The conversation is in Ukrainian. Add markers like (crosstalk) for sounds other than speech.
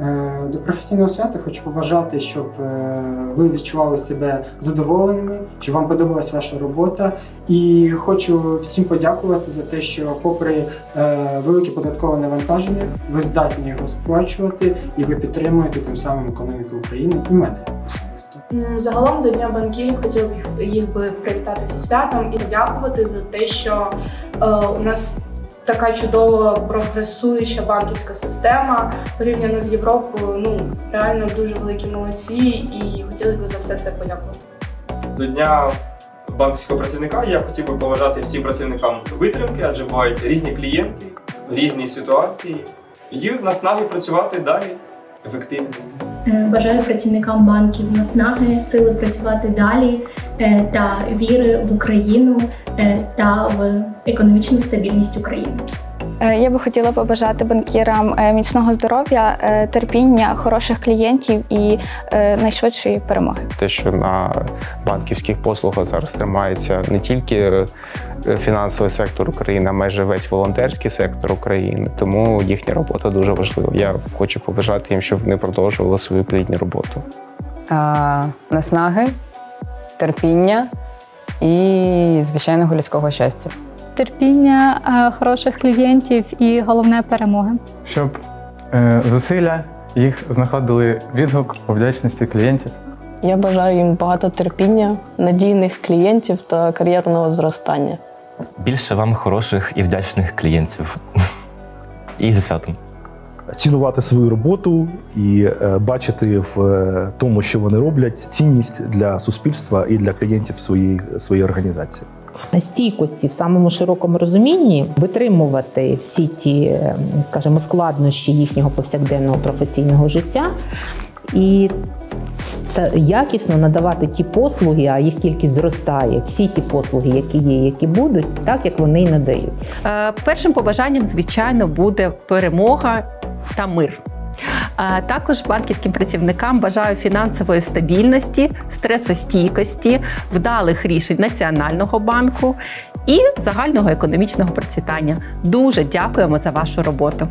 Е, До професійного свята хочу побажати, щоб е, ви відчували себе задоволеними, щоб вам подобалась ваша робота. І хочу всім подякувати за те, що, попри е, велике податкове навантаження, ви здатні його сплачувати і ви підтримуєте тим самим економіку України і мене особисто. Загалом до Дня банкірів хотів їх, би привітати зі святом і подякувати за те, що у нас така чудова прогресуюча банківська система порівняно з Європою. Ну реально дуже великі молодці, і хотілося б за все це подякувати. До дня банківського працівника я хотів би побажати всім працівникам витримки, адже бувають різні клієнти, різні ситуації, і наснаги працювати далі ефективно. Е, Бажаю працівникам банків наснаги, сили працювати далі е, та віри в Україну е, та в економічну стабільність України. Е, Я би хотіла побажати банкірам е, міцного здоров'я, е, терпіння, хороших клієнтів і найшвидшої перемоги. те, що на банківських послугах зараз тримається не тільки фінансовий сектор України, а майже весь волонтерський сектор України. Тому їхня робота дуже важлива. Я хочу побажати їм, щоб вони продовжували свою плідну роботу. а, наснаги, терпіння і звичайного людського щастя. терпіння, е, хороших клієнтів і головне перемоги. щоб е, зусилля їх знаходили відгук у вдячності клієнтів. Я бажаю їм багато терпіння, надійних клієнтів та кар'єрного зростання. Більше вам хороших і вдячних клієнтів. (laughs) І зі святом. Цінувати свою роботу і е, бачити в е, тому, що вони роблять, цінність для суспільства і для клієнтів своєї, своєї організації. стійкості в самому широкому розумінні витримувати всі ті, е, скажімо, складнощі їхнього повсякденного професійного життя і та якісно надавати ті послуги, а їх кількість зростає, всі ті послуги, які є, які будуть, так як вони й надають. Е, Першим побажанням, звичайно, буде перемога та мир. Також банківським працівникам бажаю фінансової стабільності, стресостійкості, вдалих рішень Національного банку і загального економічного процвітання. Дуже дякуємо за вашу роботу.